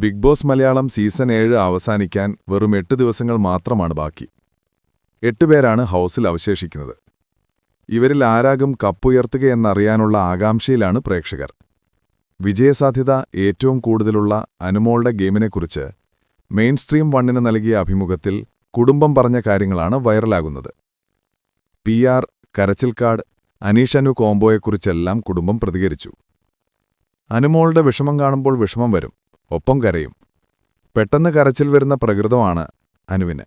Big boss Malayalam season ഏഴ് അവസാനിക്കാൻ വെറും എട്ട് ദിവസങ്ങൾ മാത്രമാണ് ബാക്കി. എട്ട് പേരാണ് ഹൗസിൽ അവശേഷിക്കുന്നത്. ഇവരിൽ ആരാകും കപ്പുയർത്തുകയെന്നറിയാനുള്ള ആകാംക്ഷയിലാണ് പ്രേക്ഷകർ. വിജയസാധ്യത ഏറ്റവും കൂടുതലുള്ള അനുമോളുടെ ഗെയിമിനെക്കുറിച്ച് മെയിൻ സ്ട്രീം വണ്ണിന് നൽകിയ അഭിമുഖത്തിൽ കുടുംബം പറഞ്ഞ കാര്യങ്ങളാണ് വൈറലാകുന്നത്. പി ആർ കരച്ചിൽക്കാട് അനീഷനു കോംബോയെക്കുറിച്ചെല്ലാം കുടുംബം പ്രതികരിച്ചു. അനുമോളുടെ വിഷമം കാണുമ്പോൾ വിഷമം വരും. ഒപ്പം കരയും. പെട്ടെന്ന് കരച്ചിൽ വരുന്ന പ്രകൃതമാണ് അനുവിന്.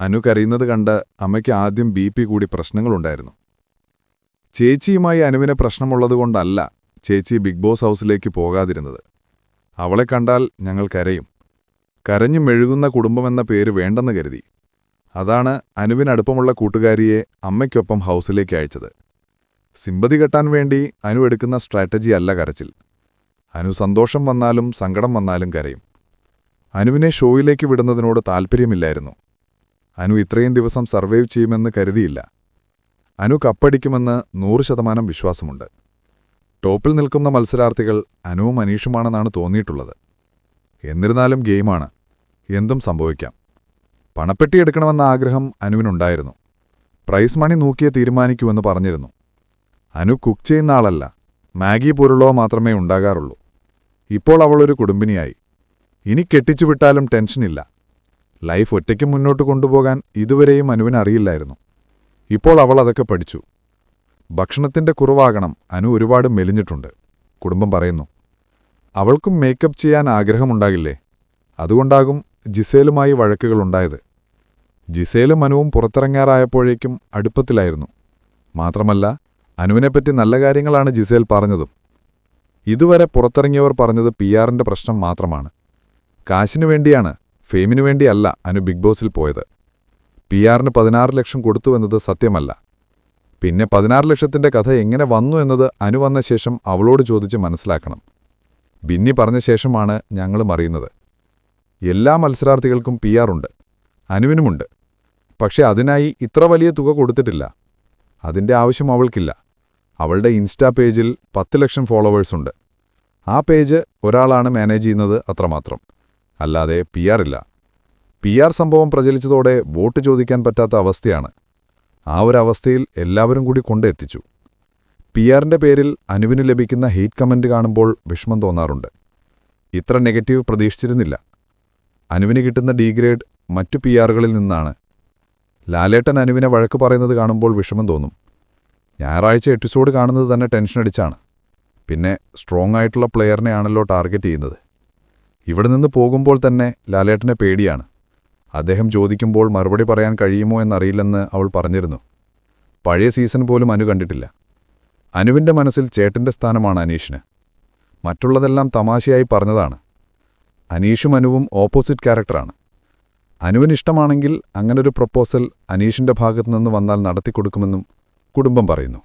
അനു കരയുന്നത് കണ്ട് അമ്മയ്ക്ക് ആദ്യം ബി പി കൂടി പ്രശ്നങ്ങളുണ്ടായിരുന്നു. ചേച്ചിയുമായി അനുവിന് പ്രശ്നമുള്ളതുകൊണ്ടല്ല ചേച്ചി ബിഗ് ബോസ് ഹൗസിലേക്ക് പോകാതിരുന്നത്. അവളെ കണ്ടാൽ ഞങ്ങൾ കരയും. കരഞ്ഞു മെഴുകുന്ന കുടുംബമെന്ന പേര് വേണ്ടെന്ന് കരുതി. അതാണ് അനുവിനടുപ്പമുള്ള കൂട്ടുകാരിയെ അമ്മയ്ക്കൊപ്പം ഹൗസിലേക്ക് അയച്ചത്. സിമ്പതി കെട്ടാൻ വേണ്ടി അനു എടുക്കുന്ന സ്ട്രാറ്റജി അല്ല കരച്ചിൽ. അനു സന്തോഷം വന്നാലും സങ്കടം വന്നാലും കരയും. അനുവിനെ ഷോയിലേക്ക് വിടുന്നതിനോട് താൽപ്പര്യമില്ലായിരുന്നു. അനു ഇത്രയും ദിവസം സർവൈവ് ചെയ്യുമെന്ന് കരുതിയില്ല. അനു കപ്പടിക്കുമെന്ന് നൂറ് ശതമാനം വിശ്വാസമുണ്ട്. ടോപ്പിൽ നിൽക്കുന്ന മത്സരാർത്ഥികൾ അനുവും അനീഷുമാണെന്നാണ് തോന്നിയിട്ടുള്ളത്. എന്നിരുന്നാലും ഗെയിമാണ്. എന്തും സംഭവിക്കാം. പണപ്പെട്ടി എടുക്കണമെന്ന ആഗ്രഹം അനുവിനുണ്ടായിരുന്നു. പ്രൈസ് മണി നോക്കിയേ തീരുമാനിക്കൂ എന്ന് പറഞ്ഞിരുന്നു. അനു കുക്ക് ചെയ്യുന്ന ആളല്ല. മാഗി പോലുള്ളവ മാത്രമേ ഉണ്ടാകാറുള്ളൂ. ഇപ്പോൾ അവളൊരു കുടുംബിനിയായി. ഇനി കെട്ടിച്ചുവിട്ടാലും ടെൻഷനില്ല. ലൈഫ് ഒറ്റയ്ക്ക് മുന്നോട്ട് കൊണ്ടുപോകാൻ ഇതുവരെയും അനുവിന് അറിയില്ലായിരുന്നു. ഇപ്പോൾ അവൾ അതൊക്കെ പഠിച്ചു. ഭക്ഷണത്തിന്റെ കുറവാകണം അനു ഒരുപാട് മെലിഞ്ഞിട്ടുണ്ട്. കുടുംബം പറയുന്നു അവൾക്കും മേക്കപ്പ് ചെയ്യാൻ ആഗ്രഹമുണ്ടാകില്ലേ? അതുകൊണ്ടാകും ജിസേലുമായി വഴക്കുകളുണ്ടായത് ജിസേലും അനുവും പുറത്തിറങ്ങാറായപ്പോഴേക്കും അടുപ്പത്തിലായിരുന്നു. മാത്രമല്ല അനുവിനെപ്പറ്റി നല്ല കാര്യങ്ങളാണ് ജിസേൽ പറഞ്ഞതും. ഇതുവരെ പുറത്തിറങ്ങിയവർ പറഞ്ഞത് പി ആറിന്റെ പ്രശ്നം മാത്രമാണ്. കാശിനു വേണ്ടിയാണ് ഫെയിമിനു വേണ്ടിയല്ല അനു ബിഗ് ബോസിൽ പോയത്. പി ആറിന് പതിനാറ് ലക്ഷം കൊടുത്തുവെന്നത് സത്യമല്ല. പിന്നെ പതിനാറ് ലക്ഷത്തിന്റെ കഥ എങ്ങനെ വന്നു എന്നത് അനു വന്ന ശേഷം അവളോട് ചോദിച്ച് മനസ്സിലാക്കണം. ബിന്നി പറഞ്ഞ ശേഷമാണ് ഞങ്ങളും അറിയുന്നത്. എല്ലാ മത്സരാർത്ഥികൾക്കും പി ആറുണ്ട് അനുവിനുമുണ്ട്. പക്ഷെ അതിനായി ഇത്ര വലിയ തുക കൊടുത്തിട്ടില്ല. അതിന്റെ ആവശ്യം അവൾക്കില്ല. അവളുടെ ഇൻസ്റ്റാ പേജിൽ പത്ത് ലക്ഷം ഫോളോവേഴ്സുണ്ട് ആ പേജ് ഒരാളാണ് മാനേജ് ചെയ്യുന്നത് അത്രമാത്രം. അല്ലാതെ പി ഇല്ല. പി ആർ സംഭവം പ്രചലിച്ചതോടെ വോട്ട് ചോദിക്കാൻ പറ്റാത്ത അവസ്ഥയാണ്. ആ ഒരു അവസ്ഥയിൽ എല്ലാവരും കൂടി കൊണ്ടെത്തിച്ചു പി ആറിന്റെ പേരിൽ അനുവിന് ലഭിക്കുന്ന ഹെയ്റ്റ് കമന്റ് കാണുമ്പോൾ വിഷമം തോന്നാറുണ്ട്. ഇത്ര നെഗറ്റീവ് പ്രതീക്ഷിച്ചിരുന്നില്ല. അനുവിന് കിട്ടുന്ന ഡീഗ്രേഡ് മറ്റു പി ആറുകളിൽ നിന്നാണ്. ലാലേട്ടൻ അനുവിനെ വഴക്ക് പറയുന്നത് കാണുമ്പോൾ വിഷമം തോന്നും. ഞായറാഴ്ച എപ്പിസോഡ് കാണുന്നത് തന്നെ ടെൻഷൻ അടിച്ചാണ്. പിന്നെ സ്ട്രോങ് ആയിട്ടുള്ള പ്ലെയറിനെ ആണല്ലോ ടാർഗറ്റ് ചെയ്യുന്നത്. ഇവിടെ നിന്ന് പോകുമ്പോൾ തന്നെ ലാലേട്ടനെ പേടിയാണ്. അദ്ദേഹം ചോദിക്കുമ്പോൾ മറുപടി പറയാൻ കഴിയുമോ എന്നറിയില്ലെന്ന് അവൾ പറഞ്ഞിരുന്നു. പഴയ സീസൺ പോലും അനു കണ്ടിട്ടില്ല. അനുവിന്റെ മനസ്സിൽ ചേട്ടന്റെ സ്ഥാനമാണ് അനീഷിന്. മറ്റുള്ളതെല്ലാം തമാശയായി പറഞ്ഞതാണ്. അനീഷും അനുവും ഓപ്പോസിറ്റ് ക്യാരക്ടറാണ് അനുവിനിഷ്ടമാണെങ്കിൽ അങ്ങനൊരു പ്രപ്പോസൽ അനീഷിന്റെ ഭാഗത്തുനിന്ന് വന്നാൽ നടത്തിക്കൊടുക്കുമെന്നും കുടുംബം പറയുന്നു.